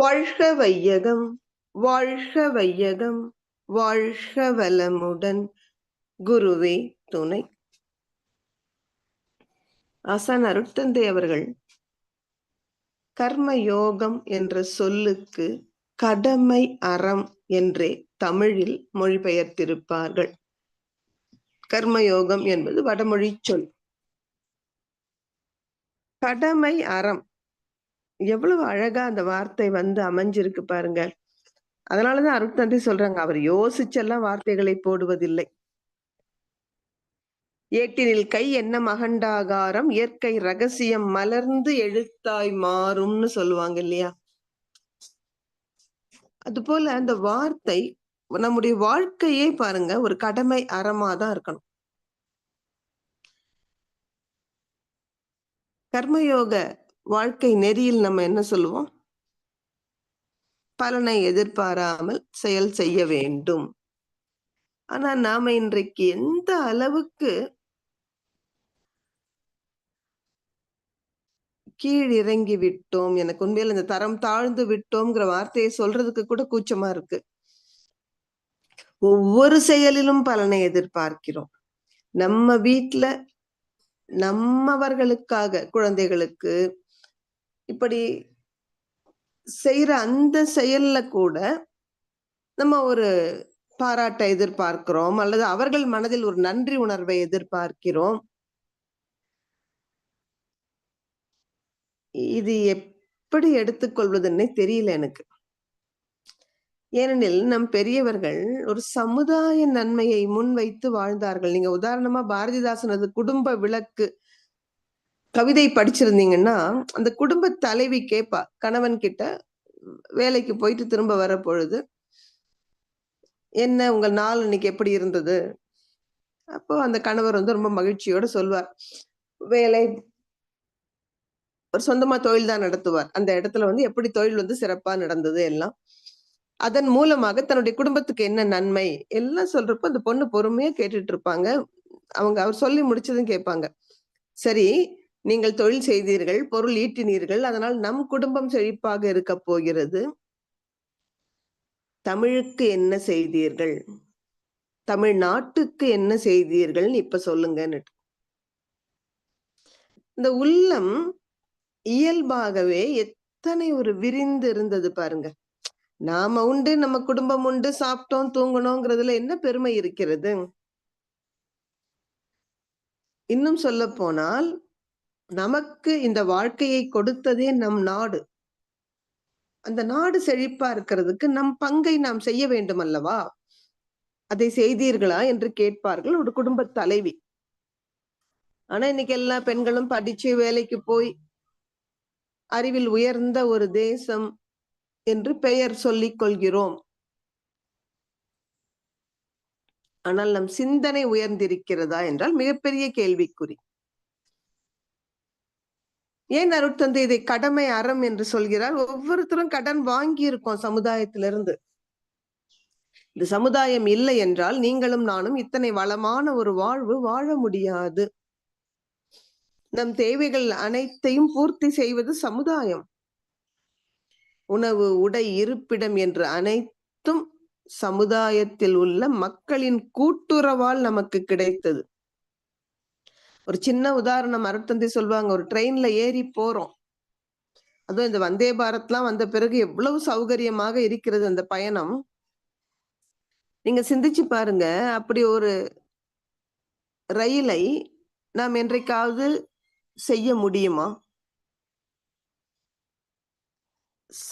வாழ்க வையகம் வாழ்க வையகம் வாழ்க வளமுடன். குருவே துணை. ஆசான் அருட்தந்தை அவர்கள் கர்ம யோகம் என்ற சொல்லுக்கு கடமை அறம் என்றே தமிழில் மொழிபெயர்த்திருப்பார்கள். கர்மயோகம் என்பது வடமொழி சொல். கடமை அறம் எவ்வளவு அழகா அந்த வார்த்தை வந்து அமைஞ்சிருக்கு பாருங்க. அதனாலதான் அருட்தந்தை சொல்றாங்க. அவர் யோசிச்செல்லாம் வார்த்தைகளை போடுவதில்லை. ஏட்டினில் கை என்ன மகண்டாகாரம்? இயற்கை ரகசியம் மலர்ந்து எழுத்தாய் மாறும்னு சொல்லுவாங்க இல்லையா? அது போல அந்த வார்த்தை நம்முடைய வாழ்க்கையே பாருங்க ஒரு கடமை அறமா தான் இருக்கணும். கர்மயோக வாழ்க்கை நெறியில் நம்ம என்ன சொல்லுவோம்? பலனை எதிர்பாராமல் செயல் செய்ய வேண்டும். ஆனா நாம இன்றைக்கு எந்த அளவுக்கு கீழ் இறங்கி விட்டோம்? எனக்கு உண்மையில இந்த தரம் தாழ்ந்து விட்டோம்ங்கிற வார்த்தையை சொல்றதுக்கு கூட கூச்சமா இருக்கு. ஒவ்வொரு செயலிலும் பலனை எதிர்பார்க்கிறோம். நம்ம வீட்டுல நம்மவர்களுக்காக குழந்தைகளுக்கு இப்படி செய்யற அந்த செயல்ல கூட நம்ம ஒரு பாராட்டை எதிர்பார்க்கிறோம் அல்லது அவர்கள் மனதில் ஒரு நன்றி உணர்வை எதிர்பார்க்கிறோம். இது எப்படி எடுத்துக்கொள்வதுன்னே தெரியல எனக்கு. ஏனெனில் நம் பெரியவர்கள் ஒரு சமுதாய நன்மையை முன்வைத்து வாழ்ந்தார்கள். நீங்க உதாரணமா பாரதிதாசனது குடும்ப விளக்கு கவிதை படிச்சிருந்தீங்கன்னா அந்த குடும்ப தலைவி கேப்பா கணவன் கிட்ட வேலைக்கு போயிட்டு திரும்ப வர பொழுது என்ன உங்கள் நாள் இன்னைக்கு எப்படி இருந்தது? அப்போ அந்த கணவர் வந்து ரொம்ப மகிழ்ச்சியோட சொல்வார். வேலை ஒரு சொந்தமா தொழில் தான் நடத்துவார். அந்த இடத்துல வந்து எப்படி தொழில் வந்து சிறப்பா நடந்தது எல்லாம் அதன் மூலமாக தன்னுடைய குடும்பத்துக்கு என்ன நன்மை? எல்லாம் சொல்றப்ப அந்த பொண்ணு பொறுமையா கேட்டுட்டு இருப்பாங்க. அவங்க அவர் சொல்லி முடிச்சதும் கேட்பாங்க. சரி நீங்கள் தொழில் செய்தீர்கள் பொருள் ஈட்டினீர்கள் அதனால் நம் குடும்பம் செழிப்பாக இருக்க போகிறது. தமிழுக்கு என்ன செய்தீர்கள்? தமிழ்நாட்டுக்கு என்ன செய்தீர்கள் இப்ப சொல்லுங்கன்னு இந்த உள்ளம் இயல்பாகவே எத்தனை ஒரு விரிந்து இருந்தது பாருங்க. நாம உண்டு நம்ம குடும்பம் உண்டு சாப்பிட்டோம் தூங்கணுங்கிறதுல என்ன பெருமை இருக்கிறது? இன்னும் சொல்ல போனால் நமக்கு இந்த வாழ்க்கையை கொடுத்ததே நம் நாடு. அந்த நாடு செழிப்பா இருக்கிறதுக்கு நம் பங்கை நாம் செய்ய வேண்டும் அல்லவா? அதை செய்தீர்களா என்று கேட்பார்கள் ஒரு குடும்ப தலைவி. ஆனா இன்னைக்கு எல்லா பெண்களும் படிச்சு வேலைக்கு போய் அறிவில் உயர்ந்த ஒரு தேசம் என்று பெயர் சொல்லிக் கொள்கிறோம். ஆனால் நம் சிந்தனை உயர்ந்திருக்கிறதா என்றால் மிகப்பெரிய கேள்விக்குறி. ஏன் அருட்தந்தை இதை கடமை அறம் என்று சொல்கிறார்? ஒவ்வொருத்தரும் கடன் வாங்கி இருக்கோம் சமுதாயத்திலிருந்து. இந்த சமுதாயம் இல்லை என்றால் நீங்களும் நானும் இத்தனை வளமான ஒரு வாழ்வு வாழ முடியாது. நம் தேவைகள் அனைத்தையும் பூர்த்தி செய்வது சமுதாயம். உணவு உடை இருப்பிடம் என்று அனைத்தும் சமுதாயத்தில் உள்ள மக்களின் கூட்டுறவால் நமக்கு கிடைத்தது. ஒரு சின்ன உதாரணம் அருட்தந்தை சொல்லுவாங்க ஒரு ட்ரெயின்ல ஏறி போறோம். அதுவும் இந்த வந்தே பாரத்லாம் வந்த பிறகு எவ்வளவு சௌகரியமாக இருக்கிறது அந்த பயணம். நீங்க சிந்திச்சு பாருங்க அப்படி ஒரு ரயிலை நாம் என்றைக்காவது செய்ய முடியுமா?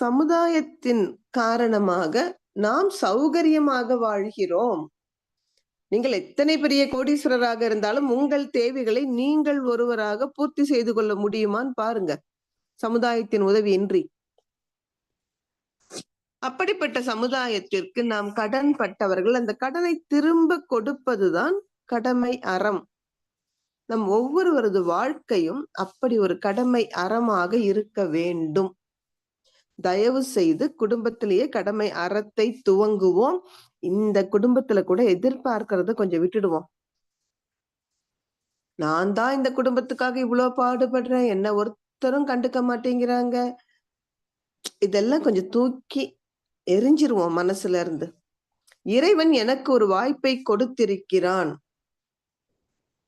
சமுதாயத்தின் காரணமாக நாம் சௌகரியமாக வாழ்கிறோம். நீங்கள் எத்தனை பெரிய கோடீஸ்வரராக இருந்தாலும் உங்கள் தேவைகளை நீங்கள் ஒருவராக பூர்த்தி செய்து கொள்ள முடியுமான்னு பாருங்க. சமுதாயத்தின் உதவியின்றி. அப்படிப்பட்ட சமுதாயத்திற்கு நாம் கடன் பட்டவர்கள் அந்த கடனை திரும்ப கொடுப்பதுதான் கடமை அறம். நம் ஒவ்வொருவரது வாழ்க்கையும் அப்படி ஒரு கடமை அறமாக இருக்க வேண்டும். தயவு செய்து குடும்பத்திலேயே கடமை அறத்தை துவங்குவோம். இந்த குடும்பத்துல கூட எதிர்பார்க்கறத கொஞ்சம் விட்டுடுவோம். நான் தான் இந்த குடும்பத்துக்காக இவ்வளவு பாடுபடுறேன். என்ன ஒருத்தரும் கண்டுக்க மாட்டேங்கிறாங்க. இதெல்லாம் கொஞ்சம் தூக்கி எரிஞ்சிருவோம் மனசுல இருந்து. இறைவன் எனக்கு ஒரு வாய்ப்பை கொடுத்திருக்கிறான்.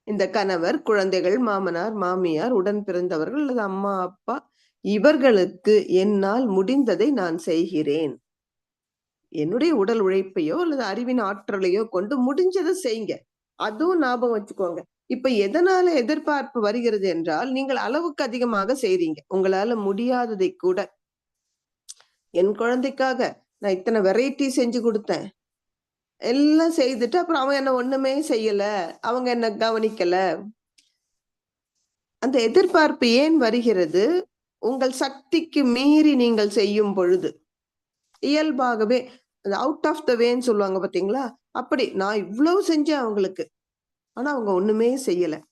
இந்த கணவர் குழந்தைகள் மாமனார் மாமியார் உடன் பிறந்தவர்கள் அல்லது அம்மா அப்பா இவர்களுக்கு என்னால் முடிந்ததை நான் செய்கிறேன். என்னுடைய உடல் உழைப்பையோ அல்லது அறிவின் ஆற்றலையோ கொண்டு முடிஞ்சதை செய்யுங்க. அதுவும் ஞாபகம் வச்சுக்கோங்க. இப்ப எதனால எதிர்பார்ப்பு வருகிறது என்றால் நீங்கள் அளவுக்கு அதிகமாக செய்றீங்க. உங்களால முடியாததை கூட. என் குழந்தைக்காக நான் இத்தனை வெரைட்டி செஞ்சு கொடுத்தேன். எல்லாம் செய்துட்டு அப்புறம் அவன் என்ன ஒண்ணுமே செய்யல. அவங்க என்ன கவனிக்கல. அந்த எதிர்பார்ப்பு ஏன் வருகிறது? உங்கள் சக்திக்கு மீறி நீங்கள் செய்யும் பொழுது. இயல்பாகவே அவுட் ஆஃப் த வேன்னு சொல்லுவாங்க பார்த்தீங்களா? அப்படி நான் இவ்வளவு செஞ்சேன் அவங்களுக்கு. ஆனா அவங்க ஒண்ணுமே செய்யல.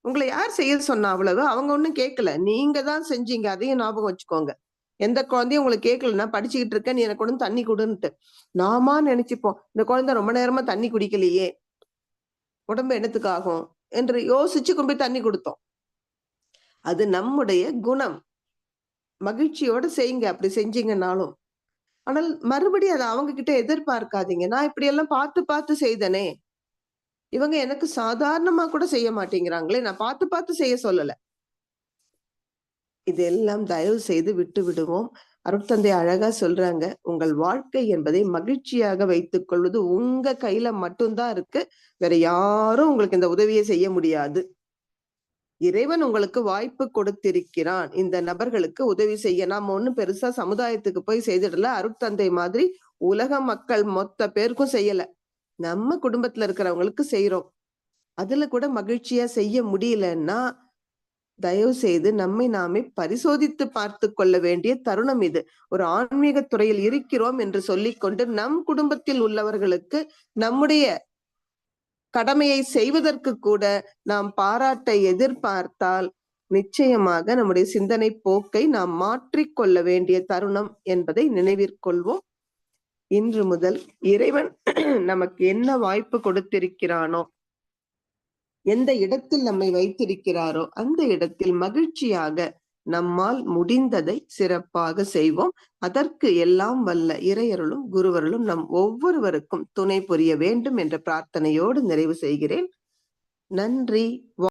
உங்களை யார் செய்ய சொன்னா அவ்வளவு? அவங்க ஒன்றும் கேட்கல. நீங்க தான் செஞ்சீங்க. அதையும் ஞாபகம் வச்சுக்கோங்க. எந்த குழந்தையும் உங்களுக்கு கேட்கலன்னா படிச்சுக்கிட்டு இருக்க நீ எனக்கு ஒன்று தண்ணி கொடுன்ட்டு நாமா நினைச்சுப்போம் இந்த குழந்தை ரொம்ப நேரமா தண்ணி குடிக்கலையே. உடம்பு என்னத்துக்காகும் என்று யோசிச்சு கொண்டு போய் தண்ணி கொடுத்தோம். அது நம்முடைய குணம். மகிழ்ச்சியோட செய்யுங்க. அப்படி செஞ்சீங்கன்னாலும். ஆனால் மறுபடியும் அதை அவங்க கிட்ட எதிர்பார்க்காதீங்க. நான் இப்படி எல்லாம் பார்த்து பார்த்து செய்தனே. இவங்க எனக்கு சாதாரணமா கூட செய்ய மாட்டேங்கிறாங்களே நான் பார்த்து பார்த்து செய்ய சொல்லல. இதெல்லாம் தயவு செய்து விட்டு விடுவோம். அருட்தந்தை அழகா சொல்றாங்க உங்கள் வாழ்க்கை என்பதை மகிழ்ச்சியாக வைத்துக் கொள்வது உங்க கையில மட்டும்தான் இருக்கு. வேற யாரும் உங்களுக்கு இந்த உதவியை செய்ய முடியாது. இறைவன் உங்களுக்கு வாய்ப்பு கொடுத்திருக்கிறான். இந்த நபர்களுக்கு உதவி செய்ய. நாம ஒண்ணும் பெருசா சமுதாயத்துக்கு போய் செய்திடல. அருட்தந்தை மாதிரி உலக மக்கள் மொத்த பேருக்கும் செய்யல. நம்ம குடும்பத்துல இருக்கிறவங்களுக்கு செய்யறோம் அதுல கூட மகிழ்ச்சியா செய்ய முடியலன்னா தயவு செய்து நம்மை நாமே பரிசோதித்து பார்த்து கொள்ள வேண்டிய தருணம் இது. ஒரு ஆன்மீக துறையில் இருக்கிறோம் என்று சொல்லிக்கொண்டு நம் குடும்பத்தில் உள்ளவர்களுக்கு நம்முடைய கடமையை செய்வதற்கு கூட நாம் பாராட்டை எதிர்பார்த்தால் நிச்சயமாக நம்முடைய சிந்தனை போக்கை நாம் மாற்றிக்கொள்ள வேண்டிய தருணம் என்பதை நினைவிற்கொள்வோம் இன்று முதல் இறைவன் நமக்கு என்ன வாய்ப்பு கொடுத்திருக்கிறானோ எந்த இடத்தில் நம்மை வைத்திருக்கிறாரோ அந்த இடத்தில் மகிழ்ச்சியாக நம்மால் முடிந்ததை சிறப்பாக செய்வோம். அதற்கு எல்லாம் வல்ல இறையருளும் குருவருளும் நம் ஒவ்வொருவருக்கும் துணை புரிய வேண்டும் என்ற பிரார்த்தனையோடு நிறைவு செய்கிறேன். நன்றி.